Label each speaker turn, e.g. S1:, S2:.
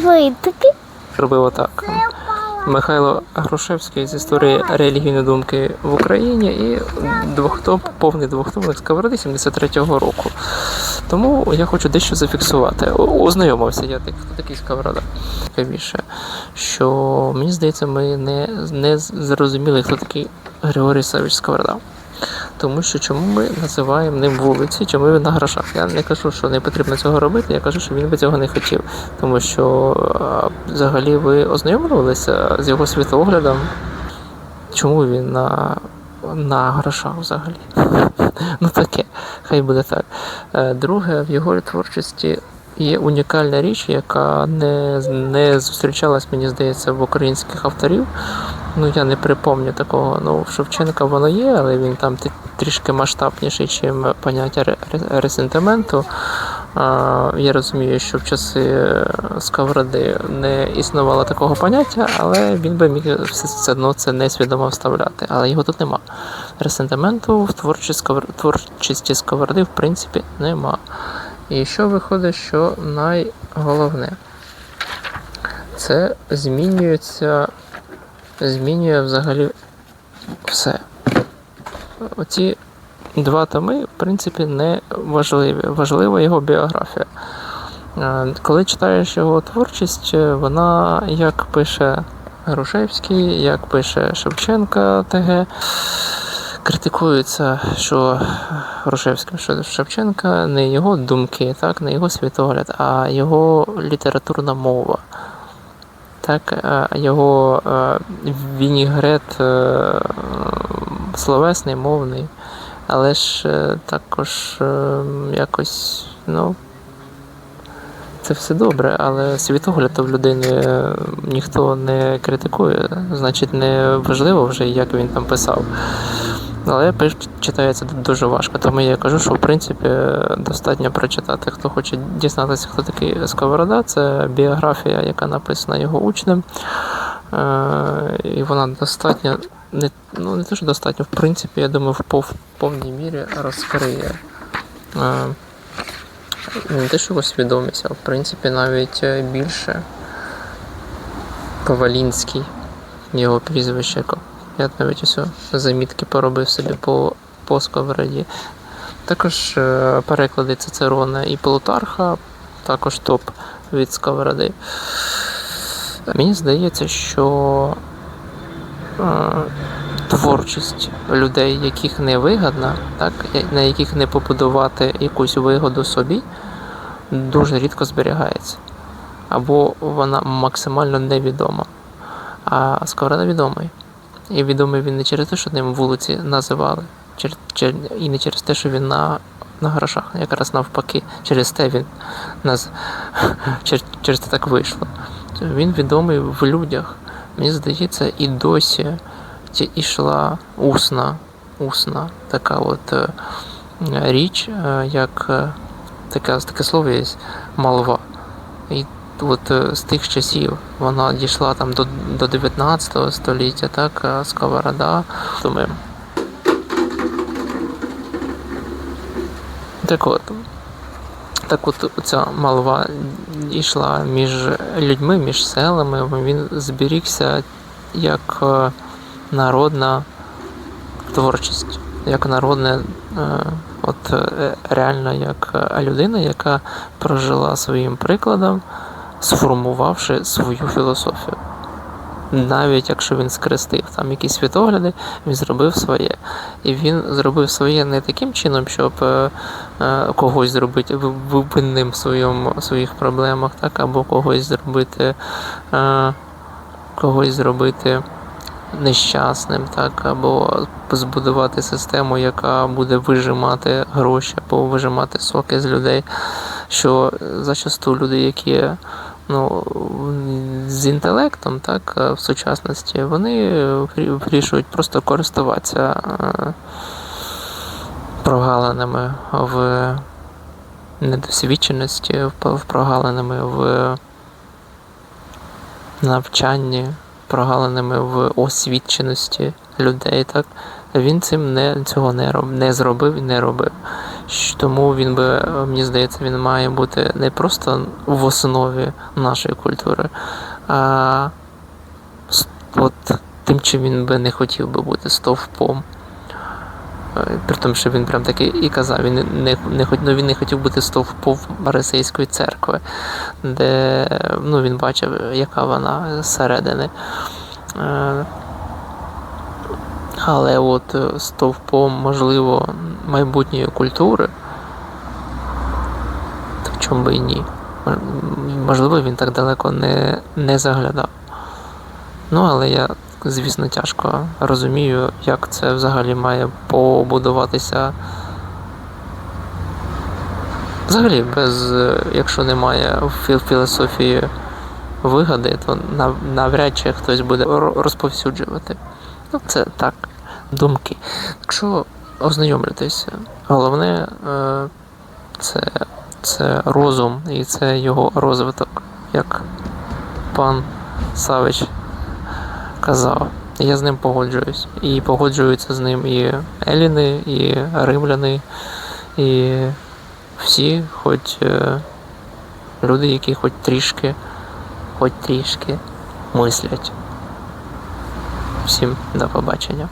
S1: Швидкий.
S2: робив отак. Михайло Грушевський з історії релігійної думки в Україні і двохтоп, повний двохтомник сковороди 73-го року. Тому я хочу дещо зафіксувати. Ознайомився я хто такий сковорода. Цікавіше, що мені здається, ми не, не зрозуміли, хто такий Григорій Савич Сковорода. Тому що чому ми називаємо ним вулиці, чому він на грошах? Я не кажу, що не потрібно цього робити, я кажу, що він би цього не хотів. Тому що взагалі ви ознайомлювалися з його світоглядом. Чому він на, на грошах взагалі? Ну таке, хай буде так. Е, Друге, в його творчості є унікальна річ, яка не, не зустрічалась, мені здається, в українських авторів. Ну, я не припомню такого. Ну, Шевченка воно є, але він там трішки масштабніший, ніж поняття ре- ре- ресентименту. Я розумію, що в часи Сковороди не існувало такого поняття, але він би міг все, одно це несвідомо вставляти. Але його тут нема. Ресентименту в творчості Сковороди, в принципі, нема. І що виходить, що найголовне, це змінюється, змінює взагалі все. Оці два томи, в принципі, не важливі. Важлива його біографія. Е, Коли читаєш його творчість, е, вона як пише Грушевський, як пише Шевченка ТГ, критикується, що Грушевським, що Шевченка не його думки, так, не його світогляд, а його літературна мова. Так, е, його е, вінігрет е, словесний, мовний, але ж також якось, ну, це все добре, але світогляд в людини ніхто не критикує. Значить, не важливо вже, як він там писав. Але читається дуже важко. Тому я кажу, що в принципі достатньо прочитати. Хто хоче дізнатися, хто такий Сковорода, це біографія, яка написана його учнем. Е, І вона достатньо, не, ну не те, що достатньо, в принципі, я думаю, в пов, повній мірі розкриє. Е, Не те, що його свідомість, а в принципі навіть е, більше Ковалінський, його прізвище. Я навіть ось замітки поробив собі по, по сковороді. Також е, переклади Цицерона і Плутарха, також топ від сковороди. Мені здається, що е, творчість людей, яких не вигадна, так, на яких не побудувати якусь вигоду собі, дуже рідко зберігається. Або вона максимально невідома. А Сковорода відомий. І відомий він не через те, що ним вулиці називали, і не через те, що він на, на грошах. Якраз навпаки, через те він чер, через те так вийшло. Він відомий в людях. Мені здається, і досі ішла усна, усна така от е, річ, е, як е, таке, таке слово є молва. І от е, з тих часів вона дійшла там до, до 19 століття, так, сковорода. Думаю. Так от. Так от ця молва йшла між людьми, між селами, він зберігся як е, народна творчість, як народне, е, от е, реально як е, людина, яка прожила своїм прикладом, сформувавши свою філософію. Навіть якщо він скрестив там якісь світогляди, він зробив своє. І він зробив своє не таким чином, щоб е, е, когось зробити ви- винним своєму, своїх проблемах, так, або когось зробити, е, когось зробити нещасним, так, або збудувати систему, яка буде вижимати гроші або вижимати соки з людей. Що зачасту люди, які ну, з інтелектом, так, е, в сучасності, вони вирішують просто користуватися е, прогалинами в недосвідченості, в в прогалинами в навчанні, прогалинами в освіченості людей. Так? Він цим не, цього не, роб, не зробив і не робив. Тому він би, е, мені здається, він має бути не просто в основі нашої культури, а от тим, чим він би не хотів би бути стовпом. Е, При тому, що він прям таки і казав, він не, не, ну, він не хотів бути стовпом Російської церкви, де ну, він бачив, яка вона зсередини. Але от е, стовпом, можливо, майбутньої культури, так чому би і ні. Можливо, він так далеко не, не заглядав. Ну, але я, звісно, тяжко розумію, як це взагалі має побудуватися. Взагалі, без, е, якщо немає філософії вигади, то навряд чи хтось буде розповсюджувати. Ну, це так, думки. Так що. Головне е, це, це розум і це його розвиток, як пан Савич казав. Я з ним погоджуюсь. І погоджуються з ним і Еліни, і римляни, і всі, хоч е, люди, які хоч трішки, хоч трішки мислять. Всім до побачення.